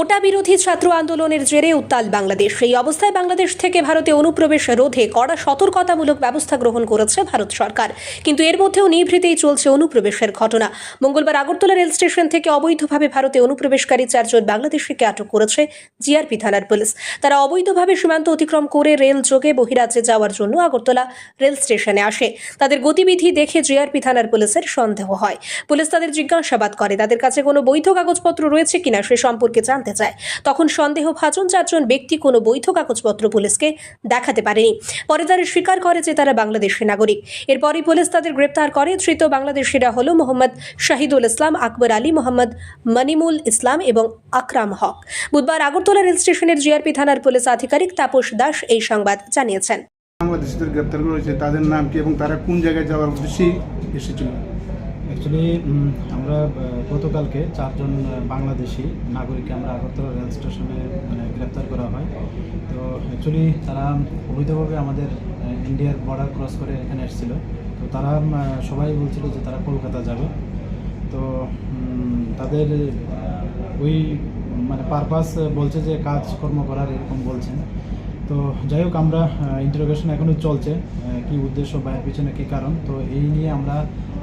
কোটা বিরোধী ছাত্র আন্দোলনের জেরে উত্তাল বাংলাদেশ। এই অবস্থায় বাংলাদেশ থেকে ভারতে অনুপ্রবেশ রোধে কড়া সতর্কতামূলক ব্যবস্থা গ্রহণ করেছে ভারত সরকার। কিন্তু এর মধ্যেও নিভৃতেই চলছে অনুপ্রবেশের ঘটনা। মঙ্গলবার আগরতলা রেল স্টেশন থেকে অবৈধভাবে ভারতে অনুপ্রবেশকারী চারজন বাংলাদেশিকে আটক করেছে জিআরপি থানার পুলিশ। তারা অবৈধভাবে সীমান্ত অতিক্রম করে রেল যোগে বহিরাজ্যে যাওয়ার জন্য আগরতলা রেল স্টেশনে আসে। তাদের গতিবিধি দেখে জিআরপি থানার পুলিশের সন্দেহ হয়। পুলিশ তাদের জিজ্ঞাসাবাদ করে। তাদের কাছে কোনো বৈধ কাগজপত্র রয়েছে কিনা সে সম্পর্কে জানতে চায়। তখন সন্দেহ ভাজন চারজন ব্যক্তি কোনো বৈধ কাগজপত্র পুলিশকে দেখাতে পারেনি। পরে তারা স্বীকার করে যে তারা বাংলাদেশের নাগরিক। এরপরই পুলিশ তাদের গ্রেপ্তার করে। ধৃত বাংলাদেশিরা হলো মোহাম্মদ শাহিদুল ইসলাম, আকবর আলী, মোহাম্মদ মনিমুল ইসলাম এবং আকরাম হক। বুধবার আগরতলা রেল স্টেশনের জিআরপি থানার পুলিশ আধিকারিক তাপস দাস এই সংবাদ জানিয়েছেন। বাংলাদেশিদের গ্রেপ্তার করেছে। তাদের নাম কি এবং তারা কোন জায়গায় যাওয়ার উদ্দেশ্যে এসেছিল? অ্যাকচুয়ালি আমরা গতকালকে চারজন বাংলাদেশি নাগরিককে আমরা আগরতলা রেল স্টেশনে মানে গ্রেপ্তার করা হয়। তো অ্যাকচুয়ালি তারা অবৈধভাবে আমাদের ইন্ডিয়ার বর্ডার ক্রস করে এখানে এসেছিল। তো তারা সবাই বলছিল যে তারা কলকাতা যাবে। তো তাদের, ওই মানে পারপাস বলছে যে কাজকর্ম করার এরকম বলছেন। তো যাই হোক আমরা ইন্টারোগেশন এখনও চলছে কি উদ্দেশ্য বা এর পিছনে কী কারণ। তো এই নিয়ে আমরা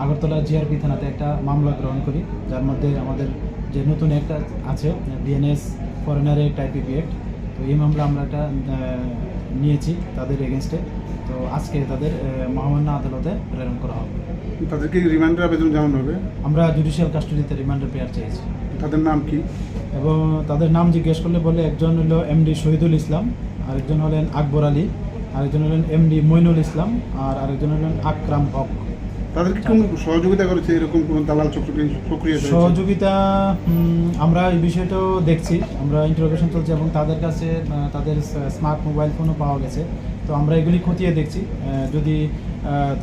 আগরতলা জিআরপি থানাতে একটা মামলা গ্রহণ করি যার মধ্যে আমাদের যে নতুন একটা আছে BNS foreigner act IPP act তো এই মামলা আমরা একটা নিয়েছি তাদের এগেনস্টে তো আজকে তাদের মহামান্য আদালতে প্রেরণ করা হবে। তাদেরকে রিমান্ডার আবেদন জানানো হবে? আমরা জুডিশিয়াল কাস্টডিতে রিমান্ডার পেয়ার চেয়েছি তাদের নাম কি? এবং তাদের নাম জিজ্ঞেস করলে বলে একজন হলো এমডি শহীদুল ইসলাম আরেকজন হলেন আকবর আলী আরেকজন হলেন এমডি মইনুল ইসলাম আর আরেকজন হলেন আকরাম হক। তাদেরকে কোন সহযোগিতা করেছে? এরকম কোন দালাল চক্র সহযোগিতা আমরা এই বিষয়টাও দেখছি। আমরা ইন্টারোগেশন চলছে এবং তাদের কাছে তাদের স্মার্ট মোবাইল ফোনও পাওয়া গেছে। তো আমরা এগুলি খতিয়ে দেখছি। যদি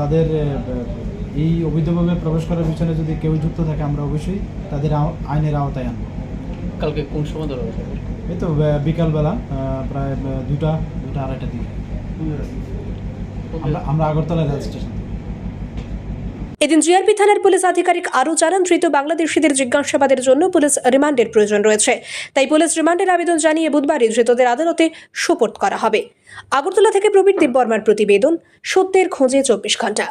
তাদের এই অবৈধভাবে প্রবেশ করার পিছনে যদি কেউ যুক্ত থাকে আমরা অবশ্যই তাদের আইনের আওতায় আনব। কালকে কোন সময় ধরা হয়েছে এই তো বিকালবেলা প্রায় দুটা দুটা আড়াইটার দিকে। আমরা আমরা আগরতলা রেল স্টেশন এদিন জিআরপি থানার পুলিশ আধিকারিক আরও জানান ধৃত বাংলাদেশিদের জিজ্ঞাসাবাদের জন্য পুলিশ রিমান্ডের প্রয়োজন রয়েছে। তাই পুলিশ রিমান্ডের আবেদন জানিয়ে বুধবারই ধৃতদের আদালতে সোপর্দ করা হবে। আগরতলা থেকে প্রবীর দেববর্মার প্রতিবেদন সত্যের খোঁজে চব্বিশ ঘণ্টা